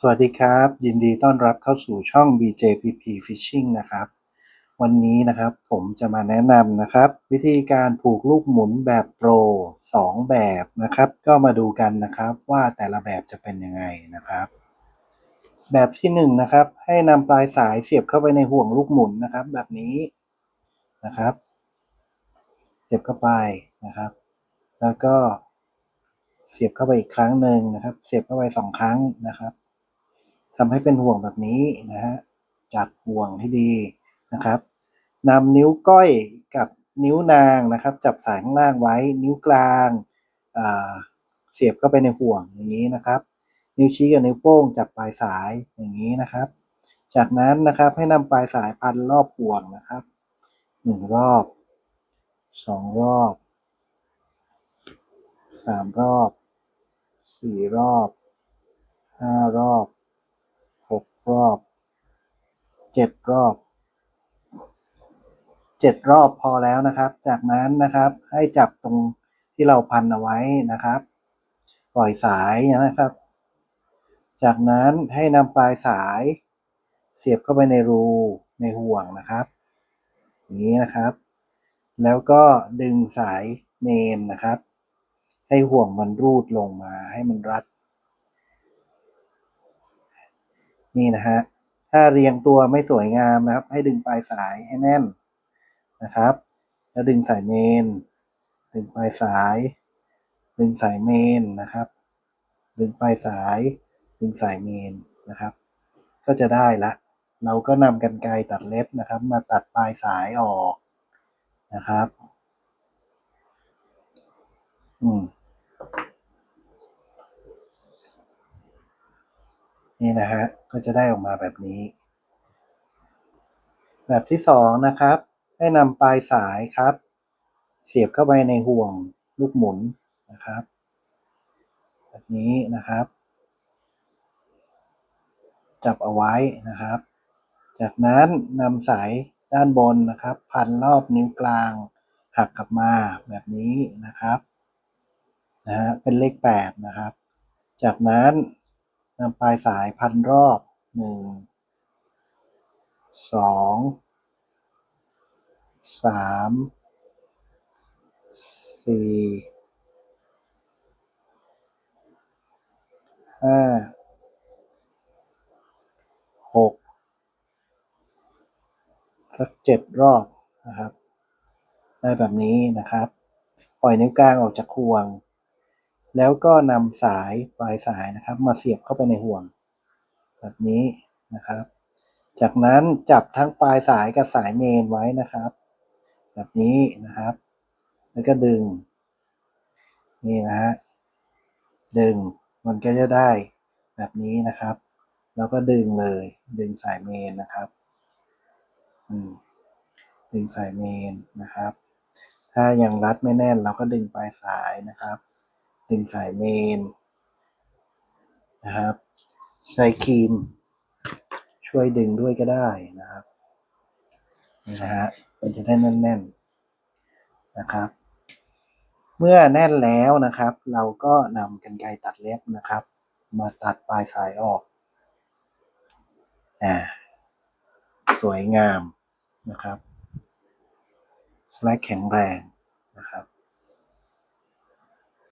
สวัสดีครับ ยินดีต้อนรับเข้าสู่ช่อง BJPP Fishing นะครับ วันนี้นะครับผมจะมาแนะนำนะครับ วิธีการผูกลูกหมุนแบบโปร 2 แบบนะครับ ก็มาดูกันนะครับว่าแต่ละแบบจะเป็นยังไงนะครับ แบบที่1นงนะครับ ให้นำปลายสายเสียบเข้าไปในห่วงลูกหมุนนะครับ แบบนี้นะครับ เสียบเข้าไปนะครับ แล้วก็เสียบเข้าไปอีกครั้งหนึ่งนะครับ เสียบเข้าไปสองครั้งนะครับ ทำให้เป็นห่วงแบบนี้นะฮะจัดห่วงให้ดีนะครับนำนิ้วก้อยกับนิ้วนางนะครับ จับสายข้างล่างไว้ นิ้วกลางเสียบเข้าไปในห่วงอย่างนี้นะครับ นิ้วชี้กับนิ้วโป้งจับปลายสายอย่างนี้นะครับ จากนั้นนะครับให้นำปลายสายพันรอบห่วงนะครับหนึ่งรอบสองรอบสามรอบสี่รอบห้ารอบ รอบเจ็ดรอบเจ็ดรอบพอแล้วนะครับ จากนั้นนะครับให้จับตรงที่เราพันเอาไว้นะครับ ปล่อยสายนะครับ จากนั้นให้นำปลายสายเสียบเข้าไปในรูในห่วงนะครับอย่างนี้นะครับ แล้วก็ดึงสายเมนนะครับ ให้ห่วงมันรูดลงมาให้มันรัด นี่นะฮะถ้าเรียงตัวไม่สวยงามนะครับ ให้ดึงปลายสายให้แน่นนะครับ แล้วดึงสายเมน ดึงปลายสาย ดึงสายเมนนะครับ ดึงปลายสาย ดึงสายเมนนะครับ ก็จะได้ละ เราก็นำกันไกรตัดเล็บนะครับ มาตัดปลายสายออกนะครับ อืม นี่นะฮะก็จะได้ออกมาแบบนี้ แบบที่สองนะครับ ให้นำปลายสายครับ เสียบเข้าไปในห่วงลูกหมุนนะครับ แบบนี้นะครับ จับเอาไว้นะครับ จากนั้นนำสายด้านบนนะครับ พันรอบนิ้วกลางหักกลับมาแบบนี้นะครับนะฮะเป็นเลข8นะครับ จากนั้น นำปลายสายพันรอบหนึ่งสองสามสี่ห้าหกสักเจ็ดรอบนะครับ ได้แบบนี้นะครับ ปล่อยนิ้วกลางออกจากห่วง แล้วก็นำสายปลายสายนะครับ มาเสียบเข้าไปในห่วง แบบนี้นะครับ จากนั้นจับทั้งปลายสายกับสายเมนไว้นะครับ แบบนี้นะครับ แล้วก็ดึง นี่นะฮะดึงมันก็จะได้แบบนี้นะครับ แล้วก็ดึงเลย ดึงสายเมนนะครับดึงสายเมนนะครับ ถ้ายังรัดไม่แน่นเราก็ดึงปลายสายนะครับ ดึงสายเมนนะครับ ใช้ครีม ช่วยดึงด้วยก็ได้นะครับนี่นะฮะมันจะได้แน่นๆนะครับ เมื่อแน่นแล้วนะครับ เราก็นำกันไกรตัดเล็บนะครับ มาตัดปลายสายออกอ่าสวยงามนะครับ และแข็งแรงนะครับ